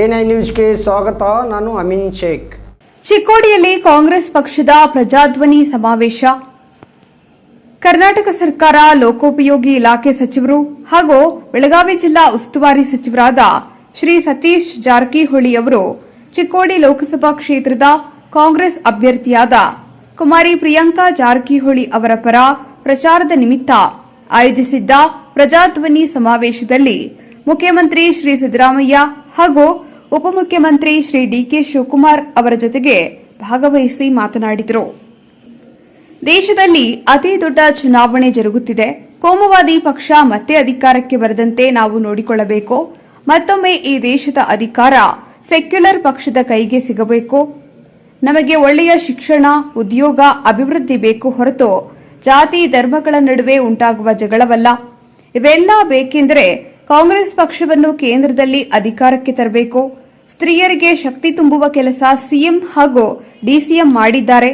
N I ನ್ಯೂಸ್ಗೆ ಸ್ವಾಗತ. ನಾನು ಅಮಿನ್ ಶೇಖ್. ಚಿಕ್ಕೋಡಿಯಲ್ಲಿ ಕಾಂಗ್ರೆಸ್ ಪಕ್ಷದ ಪ್ರಜಾಧ್ವನಿ ಸಮಾವೇಶ. ಕರ್ನಾಟಕ ಸರ್ಕಾರ ಲೋಕೋಪಯೋಗಿ ಇಲಾಖೆ ಸಚಿವರು ಹಾಗೂ ಬೆಳಗಾವಿ ಜಿಲ್ಲಾ ಉಸ್ತುವಾರಿ ಸಚಿವರಾದ ಶ್ರೀ ಸತೀಶ್ ಜಾರಕಿಹೊಳಿ ಅವರು ಚಿಕ್ಕೋಡಿ ಲೋಕಸಭಾ ಕ್ಷೇತ್ರದ ಕಾಂಗ್ರೆಸ್ ಅಭ್ಯರ್ಥಿಯಾದ ಕುಮಾರಿ ಪ್ರಿಯಾಂಕಾ ಜಾರಕಿಹೊಳಿ ಅವರ ಪರ ಪ್ರಚಾರದ ನಿಮಿತ್ತ ಆಯೋಜಿಸಿದ್ದ ಪ್ರಜಾಧ್ವನಿ ಸಮಾವೇಶದಲ್ಲಿ ಮುಖ್ಯಮಂತ್ರಿ ಶ್ರೀ ಸಿದ್ದರಾಮಯ್ಯ ಹಾಗೂ ಉಪಮುಖ್ಯಮಂತ್ರಿ ಶ್ರೀ ಡಿಕೆ ಶಿವಕುಮಾರ್ ಅವರ ಜೊತೆಗೆ ಭಾಗವಹಿಸಿ ಮಾತನಾಡಿದರು. ದೇಶದಲ್ಲಿ ಅತಿ ದೊಡ್ಡ ಚುನಾವಣೆ ಜರುಗುತ್ತಿದೆ. ಕೋಮುವಾದಿ ಪಕ್ಷ ಮತ್ತೆ ಅಧಿಕಾರಕ್ಕೆ ಬರದಂತೆ ನಾವು ನೋಡಿಕೊಳ್ಳಬೇಕು. ಮತ್ತೊಮ್ಮೆ ಈ ದೇಶದ ಅಧಿಕಾರ ಸೆಕ್ಯುಲರ್ ಪಕ್ಷದ ಕೈಗೆ ಸಿಗಬೇಕು. ನಮಗೆ ಒಳ್ಳೆಯ ಶಿಕ್ಷಣ, ಉದ್ಯೋಗ, ಅಭಿವೃದ್ಧಿ ಬೇಕು ಹೊರತು ಜಾತಿ, ಧರ್ಮಗಳ ನಡುವೆ ಉಂಟಾಗುವ ಜಗಳವಲ್ಲ. ಇವೆಲ್ಲ ಬೇಕೆಂದರೆ ಕಾಂಗ್ರೆಸ್ ಪಕ್ಷವನ್ನು ಕೇಂದ್ರದಲ್ಲಿ ಅಧಿಕಾರಕ್ಕೆ ತರಬೇಕು. ಸ್ತ್ರೀಯರಿಗೆ ಶಕ್ತಿ ತುಂಬುವ ಕೆಲಸ ಸಿಎಂ ಹಾಗೂ ಡಿಸಿಎಂ ಮಾಡಿದ್ದಾರೆ.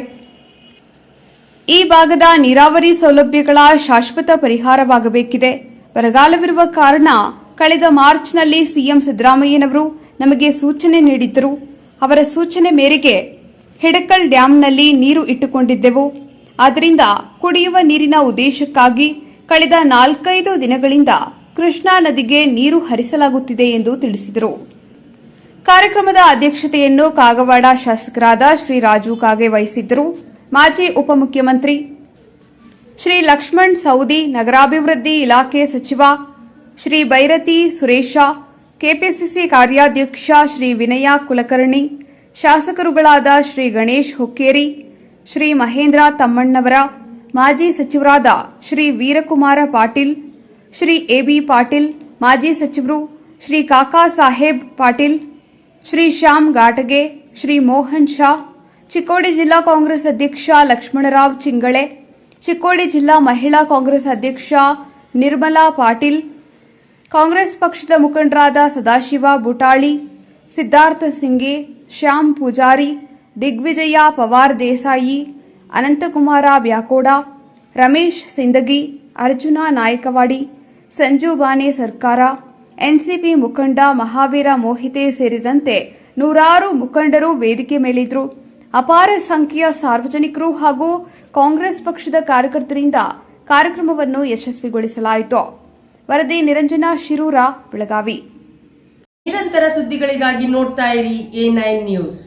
ಈ ಭಾಗದ ನೀರಾವರಿ ಸೌಲಭ್ಯಗಳ ಶಾಶ್ವತ ಪರಿಹಾರವಾಗಬೇಕಿದೆ. ಬರಗಾಲವಿರುವ ಕಾರಣ ಕಳೆದ ಮಾರ್ಚ್ನಲ್ಲಿ ಸಿಎಂ ಸಿದ್ದರಾಮಯ್ಯನವರು ನಮಗೆ ಸೂಚನೆ ನೀಡಿದ್ದರು. ಅವರ ಸೂಚನೆ ಮೇರೆಗೆ ಹಿಡಕಲ್ ಡ್ಯಾಂನಲ್ಲಿ ನೀರು ಇಟ್ಟುಕೊಂಡಿದ್ದೆವು. ಆದ್ದರಿಂದ ಕುಡಿಯುವ ನೀರಿನ ಉದ್ದೇಶಕ್ಕಾಗಿ ಕಳೆದ ನಾಲ್ಕೈದು ದಿನಗಳಿಂದ ಕೃಷ್ಣಾ ನದಿಗೆ ನೀರು ಹರಿಸಲಾಗುತ್ತಿದೆ ಎಂದು ತಿಳಿಸಿದರು. ಕಾರ್ಯಕ್ರಮದ ಅಧ್ಯಕ್ಷತೆಯನ್ನು ಕಾಗವಾಡ ಶಾಸಕರಾದ ಶ್ರೀ ರಾಜು ಕಾಗೆ ವಹಿಸಿದ್ದರು. ಮಾಜಿ ಉಪಮುಖ್ಯಮಂತ್ರಿ ಶ್ರೀ ಲಕ್ಷ್ಮಣ್ ಸೌದಿ ನಗರಾಭಿವೃದ್ಧಿ ಇಲಾಖೆ ಸಚಿವ ಶ್ರೀ ಬೈರತಿ ಸುರೇಶ, ಕೆಪಿಸಿಸಿ ಕಾರ್ಯಾಧ್ಯಕ್ಷ ಶ್ರೀ ವಿನಯ ಕುಲಕರ್ಣಿ, ಶಾಸಕರುಗಳಾದ ಶ್ರೀ ಗಣೇಶ್ ಹುಕ್ಕೇರಿ, ಶ್ರೀ ಮಹೇಂದ್ರ ತಮ್ಮಣ್ಣವರ, ಮಾಜಿ ಸಚಿವರಾದ ಶ್ರೀ ವೀರಕುಮಾರ ಪಾಟೀಲ್ ಶ್ರೀ ಎ ಬಿ ಪಾಟೀಲ್, ಮಾಜಿ ಸಚಿವರು ಶ್ರೀ ಕಾಕಾ ಸಾಹೇಬ್ ಪಾಟೀಲ್, ಶ್ರೀ ಶ್ಯಾಮ್ ಘಾಟಗೆ ಶ್ರೀ ಮೋಹನ್ ಶಾ, ಚಿಕ್ಕೋಡಿ ಜಿಲ್ಲಾ ಕಾಂಗ್ರೆಸ್ ಅಧ್ಯಕ್ಷ ಲಕ್ಷ್ಮಣರಾವ್ ಚಿಂಗಳೆ, ಚಿಕ್ಕೋಡಿ ಜಿಲ್ಲಾ ಮಹಿಳಾ ಕಾಂಗ್ರೆಸ್ ಅಧ್ಯಕ್ಷ ನಿರ್ಮಲಾ ಪಾಟೀಲ್, ಕಾಂಗ್ರೆಸ್ ಪಕ್ಷದ ಮುಖಂಡರಾದ ಸದಾಶಿವ ಬುಟಾಳಿ ಸಿದ್ಧಾರ್ಥ ಸಿಂಗೆ, ಶ್ಯಾಮ್ ಪೂಜಾರಿ, ದಿಗ್ವಿಜಯ ಪವಾರ್ ದೇಸಾಯಿ, ಅನಂತಕುಮಾರ ಬ್ಯಾಕೋಡ, ರಮೇಶ್ ಸಿಂದಗಿ, ಅರ್ಜುನ ನಾಯಕವಾಡಿ ಸಂಜು ಬಾನೆ ಸರ್ಕಾರ, ಎನ್ಸಿಪಿ ಮುಖಂಡ ಮಹಾವೀರ ಮೋಹಿತೆ ಸೇರಿದಂತೆ ನೂರಾರು ಮುಖಂಡರು ವೇದಿಕೆ ಮೇಲಿದ್ರು. ಅಪಾರ ಸಂಖ್ಯೆಯ ಸಾರ್ವಜನಿಕರು ಹಾಗೂ ಕಾಂಗ್ರೆಸ್ ಪಕ್ಷದ ಕಾರ್ಯಕರ್ತರಿಂದ ಕಾರ್ಯಕ್ರಮವನ್ನು ಯಶಸ್ವಿಗೊಳಿಸಲಾಯಿತು. ವರದಿ ನಿರಂಜನಾ ಶಿರೂರ, ಬೆಳಗಾವಿ. ನಿರಂತರ ಸುದ್ದಿಗಳಿಗಾಗಿ ನೋಡ್ತಾ ಇರಿ ಎ ನೈನ್ ನ್ಯೂಸ್.